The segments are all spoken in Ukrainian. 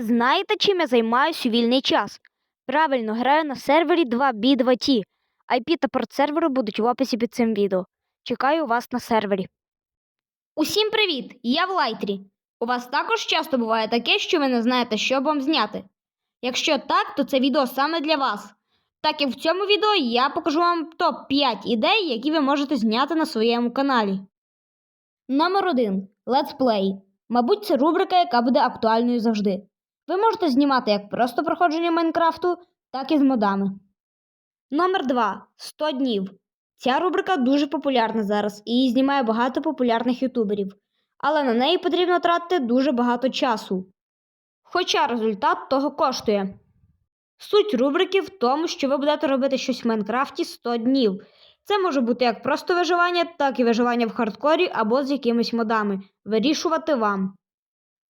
Знаєте, чим я займаюсь у вільний час? Правильно, граю на сервері 2B2T. IP та порт серверу будуть в описі під цим відео. Чекаю вас на сервері. Усім привіт! Я в Лайтрі. У вас також часто буває таке, що ви не знаєте, що вам зняти. Якщо так, то це відео саме для вас. Так як в цьому відео я покажу вам топ-5 ідей, які ви можете зняти на своєму каналі. Номер 1. Let's Play. Мабуть, це рубрика, яка буде актуальною завжди. Ви можете знімати як просто проходження Майнкрафту, так і з модами. Номер 2. 100 днів. Ця рубрика дуже популярна зараз і її знімає багато популярних ютуберів, але на неї потрібно тратити дуже багато часу. Хоча результат того коштує. Суть рубрики в тому, що ви будете робити щось в Майнкрафті 100 днів. Це може бути як просто виживання, так і виживання в хардкорі або з якимись модами. Вирішувати вам.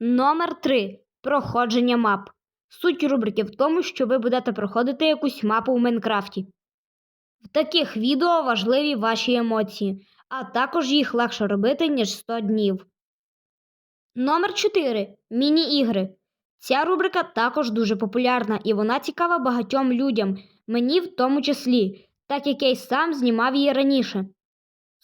Номер 3. Проходження мап. Суть рубрики в тому, що ви будете проходити якусь мапу в Майнкрафті. В таких відео важливі ваші емоції, а також їх легше робити, ніж 100 днів. Номер 4. Міні-ігри. Ця рубрика також дуже популярна і вона цікава багатьом людям, мені в тому числі, так як я й сам знімав її раніше.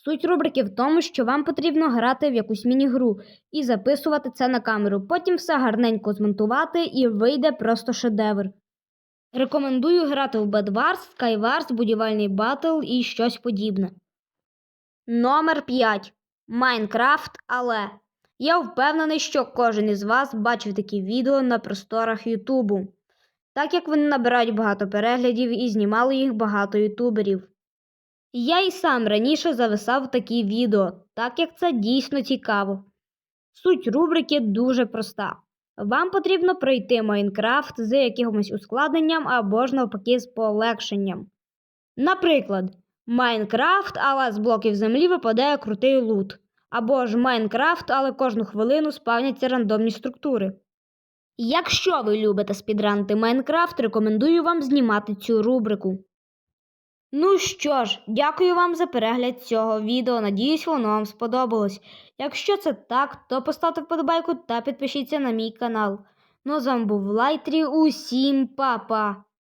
Суть рубрики в тому, що вам потрібно грати в якусь міні-гру і записувати це на камеру, потім все гарненько змонтувати і вийде просто шедевр. Рекомендую грати в Bed Wars, Skywars, будівельний батл і щось подібне. Номер 5. Майнкрафт, але. Я впевнений, що кожен із вас бачив такі відео на просторах Ютубу, так як вони набирають багато переглядів і знімали їх багато ютуберів. Я і сам раніше зависав такі відео, так як це дійсно цікаво. Суть рубрики дуже проста. Вам потрібно пройти Майнкрафт з якимось ускладненням або ж навпаки з полегшенням. Наприклад, Майнкрафт, але з блоків землі випадає крутий лут. Або ж Майнкрафт, але кожну хвилину спавняться рандомні структури. Якщо ви любите спідранити Майнкрафт, рекомендую вам знімати цю рубрику. Ну що ж, дякую вам за перегляд цього відео. Надіюсь, воно вам сподобалось. Якщо це так, то поставте вподобайку та підпишіться на мій канал. Ну а з вами був Лайтрі. Усім па-па!